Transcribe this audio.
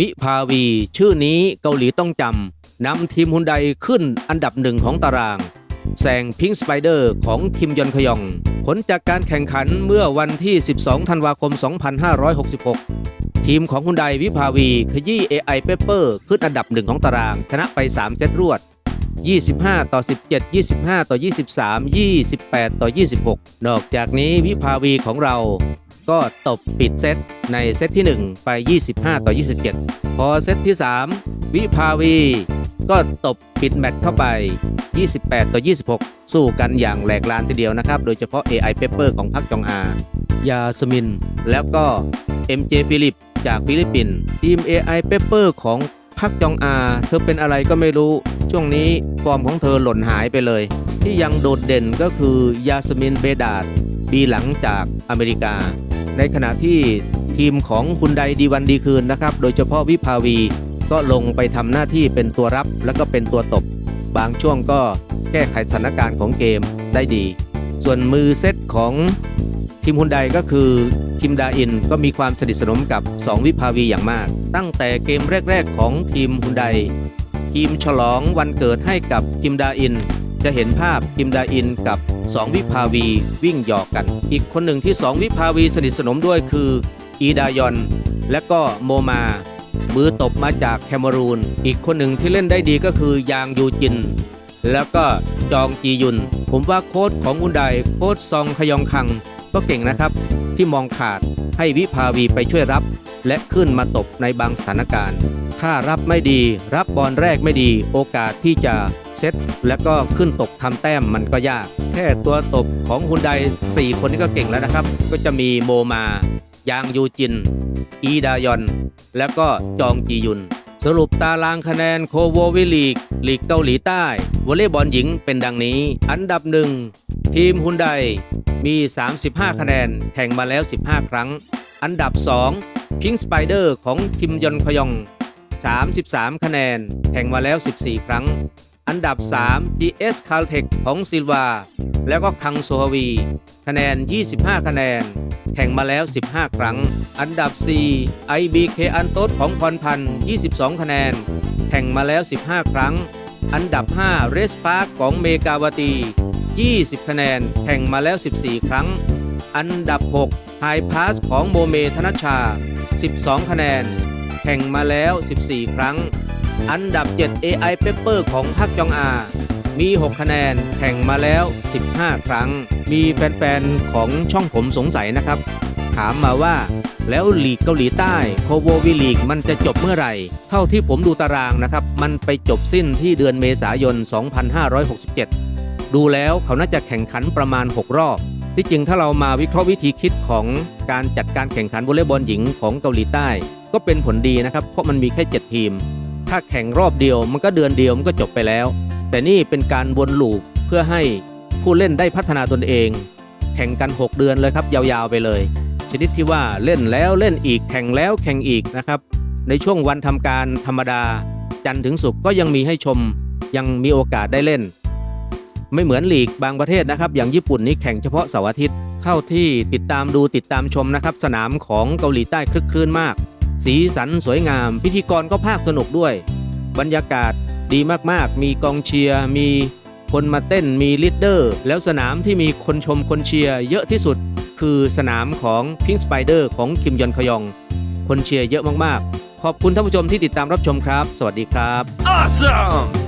วิภาวี ชื่อนี้เกาหลีต้องจำนำทีมฮุนไดขึ้นอันดับหนึ่งของตาราง แซงพิงสไปเดอร์ของทีมยอนคยอง ผลจากการแข่งขันเมื่อวันที่ 12 ธันวาคม 2566 ทีมของฮุนไดวิภาวี ขยี้ AI Paper ขึ้นอันดับหนึ่งของตาราง ชนะไป 3 เซตรวด 25 ต่อ 17 25 ต่อ 23 28 ต่อ 26 นอกจากนี้วิภาวีของเราก็ตบปิดเซตในเซตที่ 1 ไป 25 ต่อ 27 พอเซตที่ 3 วิภาวี ก็ตบปิดแมตช์เข้าไป 28 ต่อ 26 สู้กันอย่างแหลกลานทีเดียวนะครับ โดยเฉพาะ AI Paper ของพักจองอา ยาสมิน แล้วก็ MJ ฟิลิปจากฟิลิปปินส์ทีม AI Paper ของ พักจองอา เธอเป็นอะไรก็ไม่รู้ ช่วงนี้ฟอร์มของเธอหล่นหายไปเลย ที่ยังโดดเด่นก็คือยาสมินเบดาดปีหลังจากอเมริกา ในขณะที่ทีมของคุณไดดีวันดีคืนนะครับ โดยเฉพาะวิภาวี ก็ลงไปทำหน้าที่เป็นตัวรับแล้วก็เป็นตัวตบ บางช่วงก็แก้ไขสถานการณ์ของเกมได้ดี ส่วนมือเซตของ ทีมฮุนไดก็คือคิมดาอินก็มีความสนิทสนมกับ 2 วิภาวีอย่างมาก ตั้งแต่เกมแรก ๆ ของทีมฮุนไดทีมฉลองวันเกิดให้กับคิมดาอิน จะเห็นภาพคิมดาอินกับ 2 วิภาวีวิ่งหยอกกัน อีกคนหนึ่งที่ 2 วิภาวีสนิทสนมด้วยคืออีดายอน และก็โมมามือตบมาจากแคนารูน อีกคนหนึ่งที่เล่นได้ดีก็คือยางยูจิน แล้วก็จองจียุน ผมว่าโค้ชของอุนไดโค้ชซองขยองคัง ก็เก่งนะครับ ที่มองขาดให้วิภาวีไปช่วยรับ และขึ้นมาตบในบางสถานการณ์ ถ้ารับไม่ดี รับบอลแรกไม่ดี โอกาสที่จะเซตแล้วก็ขึ้นตกทำแต้มมันก็ยาก แค่ตัวตบของฮุนได4 คนนี้ก็เก่งแล้วนะครับ ก็จะมีโมมายางยูจิน อีดายอน แล้วก็จองจียุน สรุปตารางคะแนนโคโววิลีกลีกเกาหลีใต้วอลเลย์บอลหญิงเป็นดังนี้ อันดับหนึ่งทีมฮุนได มี 35 คะแนนแข่งมาแล้ว 15 ครั้ง อันดับ2พิงสไปเดอร์ของคิมยอนคยอง 33 คะแนนแข่งมาแล้ว 14 ครั้ง อันดับ 3 GS Caltech ของซิลวา แล้วก็คังโซฮวี คะแนน 25 คะแนน แข่งมาแล้ว 15 ครั้ง อันดับ 4 IBK อันโตสของพรพันธ์22 คะแนน แข่งมาแล้ว 15 ครั้ง อันดับ5เรสปาร์กของเมกาวตี 20 คะแนน แข่งมาแล้ว 14 ครั้ง อันดับ 6 ไฮพาสของโมเมธนชชา 12 คะแนน แข่งมาแล้ว 14 ครั้ง อันดับ 7 AI Pepper ของพักจองอา มี 6 คะแนน แข่งมาแล้ว 15 ครั้ง มีแฟนๆ ของช่องผมสงสัยนะครับ ถามมาว่าแล้วลีกเกาหลีใต้โคโววิลีกมันจะจบเมื่อไหร่ เท่าที่ผมดูตารางนะครับ มันไปจบสิ้นที่เดือนเมษายน 2567 ดูแล้วเขาน่าจะแข่งขันประมาณ 6 รอบ ที่จริงถ้าเรามาวิเคราะห์วิธีคิดของการจัดการแข่งขันวอลเลย์บอลหญิงของเกาหลีใต้ ก็เป็นผลดีนะครับ เพราะมันมีแค่ 7 ทีม ถ้าแข่งรอบเดียวมันก็เดือนเดียวมันก็จบไปแล้ว แต่นี่เป็นการวนลูปเพื่อให้ผู้เล่นได้พัฒนาตนเอง แข่งกัน 6 เดือนเลยครับ ยาวๆไปเลย ชนิดที่ว่าเล่นแล้วเล่นอีกแข่งแล้วแข่งอีกนะครับ ในช่วงวันทำการธรรมดา จันทร์ถึงศุกร์ก็ยังมีให้ชมยังมีโอกาสได้เล่น ไม่เหมือนลีกบางประเทศนะครับ อย่างญี่ปุ่นนี่แข่งเฉพาะเสาร์อาทิตย์เท่าที่ติดตามดูติดตามชมนะครับ สนามของเกาหลีใต้คลึกคลื้นมาก สีสันสวยงาม พิธีกรก็ภาคสนุกด้วย บรรยากาศดีมากๆ มีกองเชียร์มีคนมาเต้นมีลีดเดอร์ แล้วสนามที่มีคนชมคนเชียร์เยอะที่สุด คือสนามของ Pink Spider ของคิมยอนคยอง คนเชียร์เยอะมากๆ ขอบคุณท่านผู้ชมที่ติดตามรับชมครับ สวัสดีครับ Awesome!